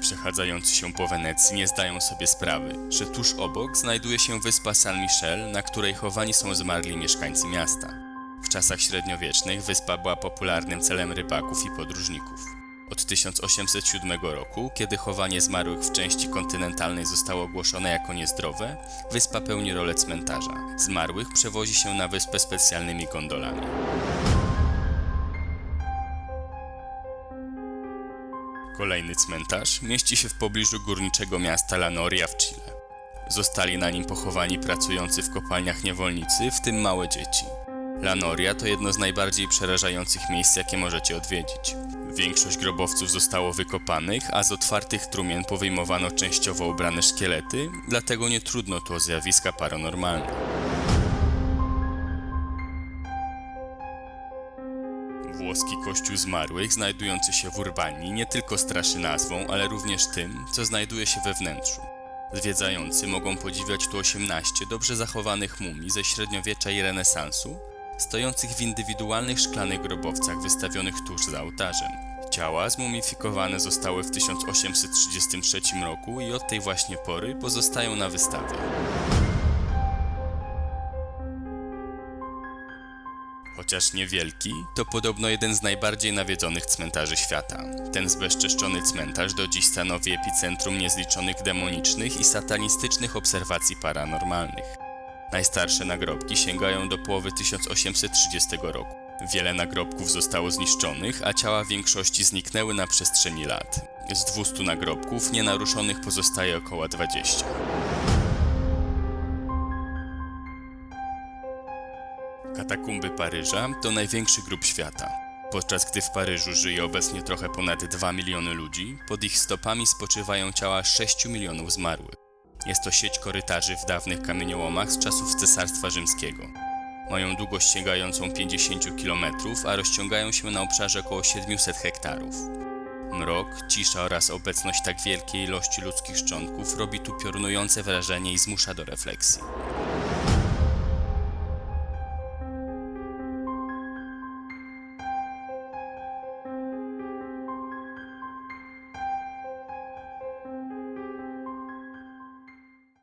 przechadzający się po Wenecji nie zdają sobie sprawy, że tuż obok znajduje się wyspa San Michel, na której chowani są zmarli mieszkańcy miasta. W czasach średniowiecznych wyspa była popularnym celem rybaków i podróżników. Od 1807 roku, kiedy chowanie zmarłych w części kontynentalnej zostało ogłoszone jako niezdrowe, wyspa pełni rolę cmentarza. Zmarłych przewozi się na wyspę specjalnymi gondolami. Kolejny cmentarz mieści się w pobliżu górniczego miasta La Noria w Chile. Zostali na nim pochowani pracujący w kopalniach niewolnicy, w tym małe dzieci. La Noria to jedno z najbardziej przerażających miejsc, jakie możecie odwiedzić. Większość grobowców zostało wykopanych, a z otwartych trumien powyjmowano częściowo ubrane szkielety, dlatego nie trudno tu o zjawiska paranormalne. Włoski kościół zmarłych, znajdujący się w Urbanii, nie tylko straszy nazwą, ale również tym, co znajduje się we wnętrzu. Zwiedzający mogą podziwiać tu 18 dobrze zachowanych mumii ze średniowiecza i renesansu, stojących w indywidualnych szklanych grobowcach wystawionych tuż za ołtarzem. Ciała zmumifikowane zostały w 1833 roku i od tej właśnie pory pozostają na wystawie. Chociaż niewielki, to podobno jeden z najbardziej nawiedzonych cmentarzy świata. Ten zbezczeszczony cmentarz do dziś stanowi epicentrum niezliczonych demonicznych i satanistycznych obserwacji paranormalnych. Najstarsze nagrobki sięgają do połowy 1830 roku. Wiele nagrobków zostało zniszczonych, a ciała większości zniknęły na przestrzeni lat. Z 200 nagrobków nienaruszonych pozostaje około 20. Katakumby Paryża to największy grób świata. Podczas gdy w Paryżu żyje obecnie trochę ponad 2 miliony ludzi, pod ich stopami spoczywają ciała 6 milionów zmarłych. Jest to sieć korytarzy w dawnych kamieniołomach z czasów Cesarstwa Rzymskiego. Mają długość sięgającą 50 km, a rozciągają się na obszarze około 700 hektarów. Mrok, cisza oraz obecność tak wielkiej ilości ludzkich szczątków robi tu piorunujące wrażenie i zmusza do refleksji.